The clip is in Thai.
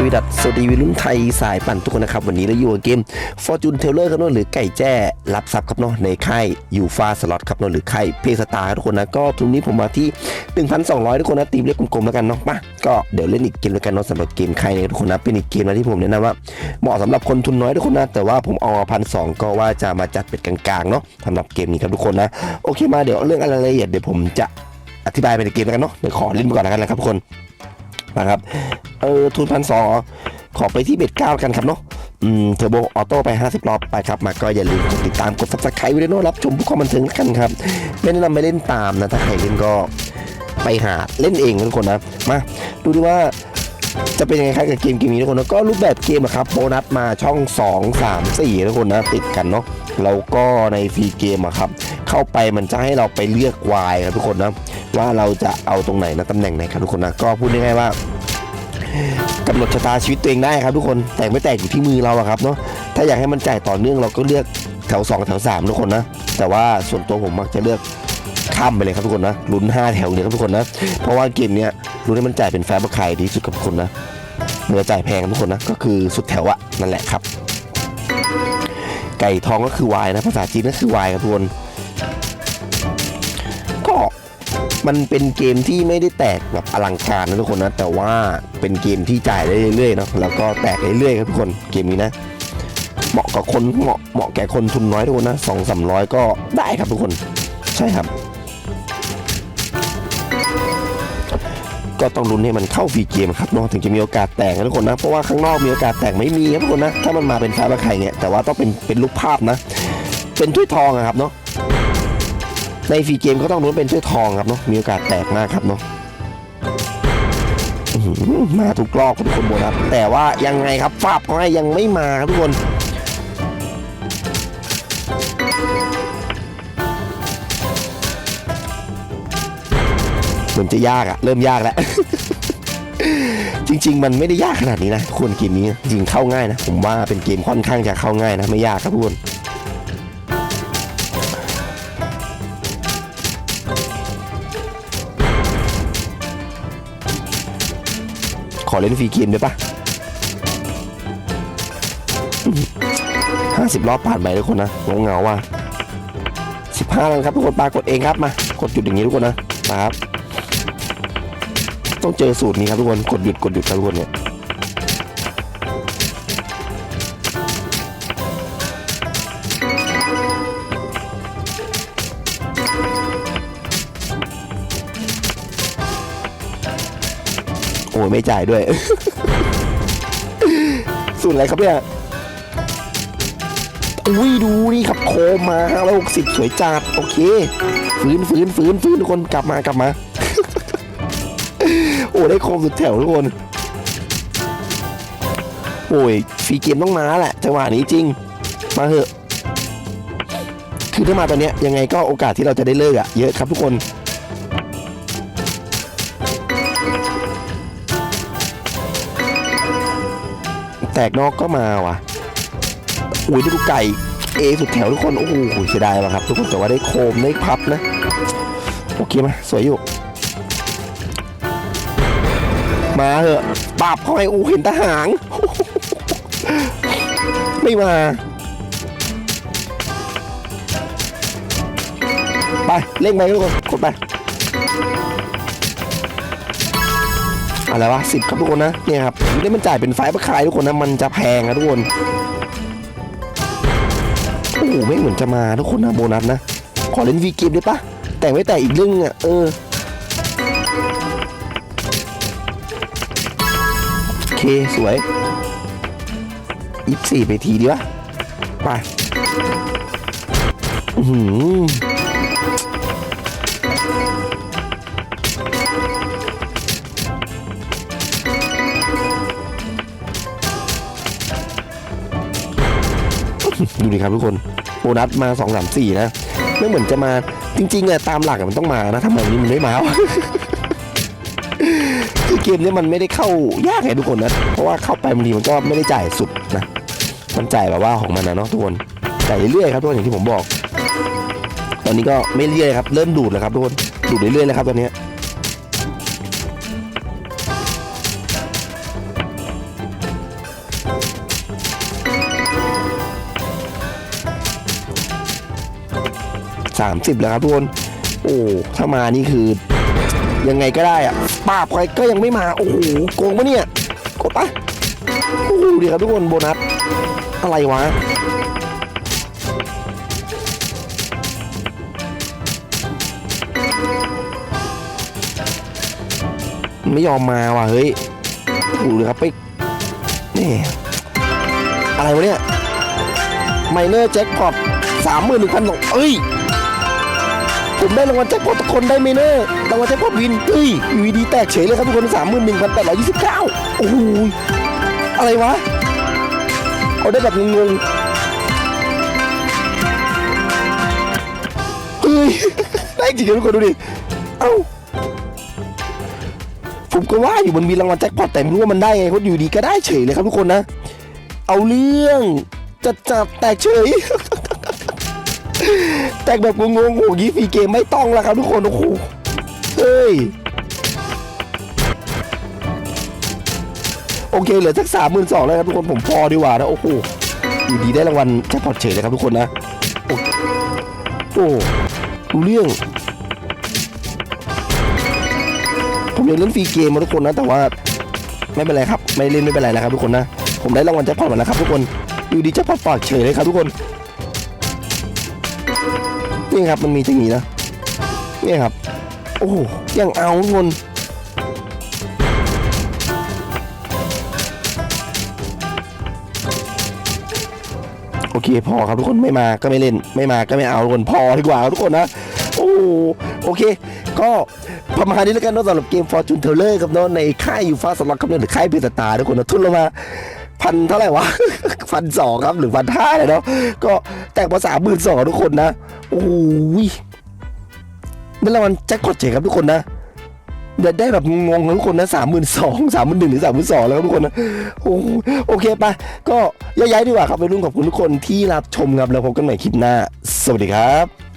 สวีดัสสวัสดีวิรุ่นไทยสายปั่นทุกคนนะครับ วันนี้เราอยู่กับเกม Fortune Teller ครับเนาะหรือไก่แจ้รับทรัพย์ครับเนาะในค่ายยูฟาสล็อตครับเนาะหรือค่ายเพสตาทุกคนนะก็ตรงนี้ผมมาที่ 1,200 ทุกคนนะตีมเล็กกลมๆแล้วกันเนาะมาก็เดี๋ยวเล่นอีกเกมแล้วกันเนาะสำหรับเกมค่ายนี้ทุกคนนะเป็นอีกเกมนะที่ผมแนะนำว่าเหมาะสำหรับคนทุนน้อยทุกคนนะแต่ว่าผมเอาพันสองก็ว่าจะมาจัดเป็นกลางๆเนาะสำหรับเกมนี้ครับทุกคนนะโอเคมาเดี๋ยวเรื่องอะไรละเอียดเดี๋ยวผมจะอธิบายไปในเกมแล้วกันเนาะเดี๋ยวขอเล่นไปก่อนแล้วกันนะครับทุกคน นะครับเออทุนพันสองขอไปที่เบ็ดเก้ากันครับเนาะอืมเทอร์โบออโต้ไป 50 รอบไปครับมาก็อย่าลืมกดติดตามกดซับสไครต์ไว้ด้วยนะรับชมผู้ความบันเทิงกันครับไม่แนะนำไม่เล่นตามนะถ้าใครเล่นก็ไปหาเล่นเองทุกคนนะมาดูดิว่าจะเป็นยังไงครับกับเกมเกมนี้ทุกคนนะก็รูปแบบเกมอะครับโบนัสมาช่อง 2 3 4ทุกคนนะติดกันเนาะแล้วก็ในฟรีเกมอะครับเข้าไปมันจะให้เราไปเลือกวายครับทุกคนนะ ว่าเราจะเอาตรงไหนนะตำแหน่งไหนครับทุกคนนะก็พูดง่ายๆว่ากำหนดชะตาชีวิตตัวเองได้ครับทุกคนแต่ไม่แตกอยู่ที่มือเราอะครับเนาะถ้าอยากให้มันจ่ายต่อเนื่องเราก็เลือกแถว 2 แถว 3 ทุกคนนะ แต่ว่าส่วนตัวผมมักจะเลือกข้ามไปเลยครับทุกคนนะลุ้น 5 แถวเลยครับทุกคนนะ เพราะว่าเกมเนี้ยลุ้นให้มันจ่ายเป็นแฟร์บัคไคดีที่สุดกับทุกคนนะเมื่อจ่ายแพงทุกคนนะก็คือสุดแถวอะนั่นแหละครับ ไก่ทองก็คือวายนะภาษาจีนก็คือวายครับทุกคน มันเป็นเกมที่ไม่ได้แตกแบบอลังการนะทุกคนนะแต่ว่าเป็นเกมที่จ่ายได้เรื่อยๆเนาะแล้วก็แตกเรื่อยๆครับทุกคนเกมนี้นะเหมาะกับคนเหมาะเหมาะแก่คนทุนน้อยทุกคนนะสองสามร้อยก็ได้ครับทุกคนใช่ครับ ก็ต้องลุ้นให้มันเข้าฟรีเกมครับเนาะถึงจะมีโอกาสแตกนะทุกคนนะเพราะว่าข้างนอกมีโอกาสแตกไม่มีครับทุกคนนะถ้ามันมาเป็นฟ้าบะไข่เนี่ยแต่ว่าต้องเป็นเป็นรูปภาพนะ เป็นถ้วยทองครับเนาะ ในฟรีเกมก็ต้องรู้ว่าเป็นถ้วยทองครับเนาะมีโอกาสแตกมากครับเนาะมาทุกรอบทุกคนโบนัสแต่ว่ายังไงครับฟาบเขาให้ยังไม่มาครับทุกคนเหมือนจะยากอะเริ่มยากแล้ว จริง ๆ มันไม่ได้ยากขนาดนี้นะควรเกมนี้จริงเข้าง่ายนะ ผมว่าเป็นเกมค่อนข้างจะเข้าง่ายนะ ไม่ยากครับทุกคน ขอเล่นฟรีเกมได้ปะห้าสิบรอบผ่านไปทุกคนนะงงเงาว่ะสิบห้าแล้วครับทุกคนปากดเองครับมากดหยุดอย่างนี้ทุกคนนะครับ ต้องเจอสูตรนี้ครับทุกคนกดหยุดกดหยุดครับทุกคนเนี่ย อ้ยไม่จ่ายด้วย สูตรอะไรครับเนี่ยอุ้ยดูนี่ครับโคมมา560สวยจัดโอเคฟื้นฟื้นฟื้นฟื้นทุกคนกลับมากลับมา โอ้ได้โคมสุดแถวทุกคนโอ้ยฟรีเกมต้องมาแหละจังหวะนี้จริง มาเถอะ คือถ้ามาตอนเนี้ยยังไงก็โอกาสที่เราจะได้เลิกอะเยอะครับทุกคน ตกนอกก็มาว่ะอุ้ยได้ดูไก่เอสุดแถวทุกคนโอ้โหเสียดายว่ะครับ ทุกคนแต่ว่าได้โคมได้พับนะโอเคไหมสวยอยู่ มาเถอะปราบเข้าไปโอ้เห็นทหารไม่มา ไปเร่งไปทุกคนกดไป อะไรวะสิบครับทุกคนนะเนี่ยครับนี่มันจ่ายเป็นไฟล์ประคายทุกคนนะมันจะแพงนะทุกคนโอ้โหไม่เหมือนจะมาทุกคนนะโบนัสนะขอเล่นวีเกมได้ปะแต่งไว้แต่อีกเรื่องนึงอะเออโอเคสวยยี่สี่ไปทีดีวะไปอือ ดูดิครับทุกคนโบนัสมา2 3 4นะไม่เหมือนจะมาจริงๆอะตามหลักมันต้องมานะทำไมนี้มันไม่มาวะคือเกมนี้มันไม่ได้เข้ายากไงทุกคนนะเพราะว่าเข้าไปบางทีมันก็ไม่ได้จ่ายสุดนะมันจ่ายแบบว่าของมันนะเนาะทุกคนจ่ายเรื่อยๆครับทุกคนอย่างที่ผมบอก ตอนนี้ก็ไม่เรื่อยครับเริ่มดูดแล้วครับทุกคนดูดเรื่อยๆแล้วครับตอนนี้ 30 แล้วครับทุกคน โอ้ ถ้ามานี่คือ ยังไงก็ได้อะป้าบไปก็ยังไม่มา โอ้โห โกงปะเนี่ย กดปะโอ้โหดีครับทุกคนโบนัส อะไรวะไม่ยอมมาว่ะเฮ้ยโอ้โหดีครับไปนี่อะไรวะเนี่ยไมเนอร์แจ็คพอตสามหมื่นหนึ่งพันสองเอ้ย ผมได้รางวัลแจ็คพอตทุกคนได้ไมเนอร์รางวัลแจ็คพอตวินเอ้ยอยู่ดีแตกเฉยเลยครับทุกคนสามหมื่นหนึ่งพันแปดร้อยยี่สิบเก้าโอ้โหอะไรวะ เอาได้แบบงงๆเฮ้ยได้จริงๆทุกคนดูดิ เอ้าผมก็ว่าอยู่มันมีรางวัลแจ็คพอตแต่ไม่รู้ว่ามันได้ไงเขาอยู่ดีก็ได้เฉยเลยครับทุกคนนะ เอาเรื่องจะจับแตกเฉย แตกแบบงงๆโอ้ยฟรีเกมไม่ต้องแล้วครับทุกคนโอ้โหเฮ้ยโอเคเหลือสักสามหมื่นสองแล้วครับทุกคนผมพอดีกว่านะโอ้โหอยู่ดีได้รางวัลแจ็คพอตเฉยเลยครับทุกคนนะโอ้โอ้รู้เรื่อง ผมยังเล่นฟรีเกมมาทุกคนนะแต่ว่าไม่เป็นไรครับ ไม่เล่นไม่เป็นไรนะครับทุกคนนะ ผมได้รางวัลแจ็คพอตมาแล้วครับทุกคนอยู่ดีแจ็คพอตปากเฉยเลยครับทุกคน นี่ครับมันมีอย่างนี้นะนี่ครับ โอ้โหยังเอาทุกคนโอเคพอครับทุกคนไม่มาก็ไม่เล่นไม่มาก็ไม่เอาทุกคนพอดีกว่าครับทุกคนนะโอ้โอเค ก็ประมาณนี้แล้วกันนาะสำหรับเกม Fortune Teller ครับเนาะในค่ายยูฟาสล็อตครับเนาะหรือค่ายเพตตาทุกคนนะทุนลงมา พันเท่าไหร่วะพันสองครับหรือพันห้าเนาะก็แตกมาสามหมื่นสองทุกคนนะ โอ้โหได้รางวัลแจ็คพอตเจ๋งครับทุกคนนะเดี๋ยวได้แบบงงทุกคนนะสามหมื่นสองสามหมื่นหนึ่งหรือสามหมื่นสองแล้วครับทุกคนนะโอ้โอเคไปก็ย้ายๆดีกว่าครับไปรุ่นขอบคุณทุกคนที่รับชมครับแล้วพบกันใหม่คลิปหน้า สวัสดีครับ